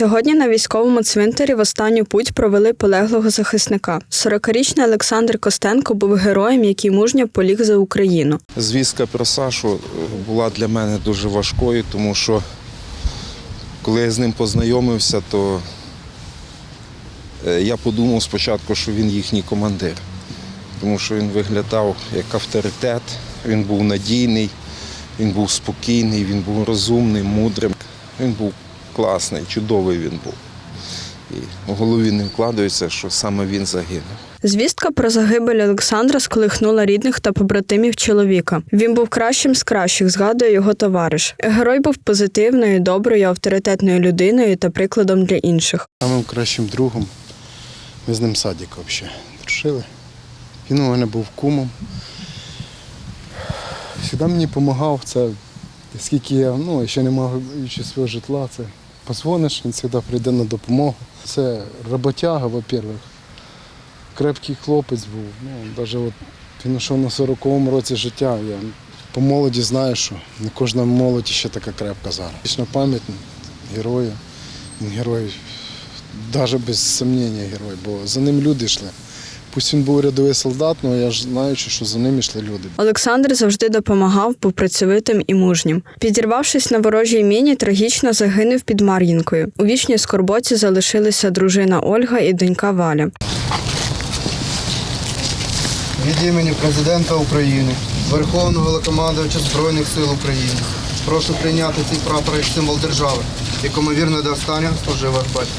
Сьогодні на військовому цвинтарі в останню путь провели полеглого захисника. 40-річний Олександр Костенко був героєм, який мужньо поліг за Україну. Звістка про Сашу е, була для мене дуже важкою, тому що коли я з ним познайомився, то е, я подумав спочатку, що він їхній командир, тому що він виглядав як авторитет, він був надійний, він був спокійний, він був розумний, мудрим. Він був класний, чудовий він був. І в голові не вкладається, що саме він загинув. Звістка про загибель Олександра сколихнула рідних та побратимів чоловіка. Він був кращим з кращих, згадує його товариш. Герой був позитивною, доброю, авторитетною людиною та прикладом для інших. Самим кращим другом. Ми з ним садик взагалі дружили. Він у мене був кумом. Завжди мені допомагав. Це скільки я ну, ще не мав свого житла, це позвониш, він завжди прийде на допомогу. Це роботяга, во-первых. Крепкий хлопець був. Ну, навіть от він йшов на 40-му році життя. Я по молоді знаю, що не кожна молодь ще така крепка зараз. Вічна пам'ять героя. Він герой навіть без сумніння герой, бо за ним люди йшли. Пусть він був рядовий солдат, але я ж знаю, що за ним йшли люди. Олександр завжди допомагав, був працьовитим і мужнім. Підірвавшись на ворожій міні, трагічно загинув під Мар'їнкою. У вічній скорботі залишилися дружина Ольга і донька Валя. Від імені президента України, Верховного Головнокомандувача Збройних сил України. Прошу прийняти цей прапор як символ держави, якому вірно до останнього служив ваш батько.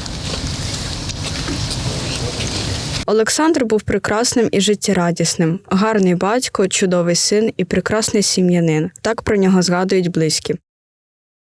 Олександр був прекрасним і життєрадісним, гарний батько, чудовий син і прекрасний сім'янин. Так про нього згадують близькі.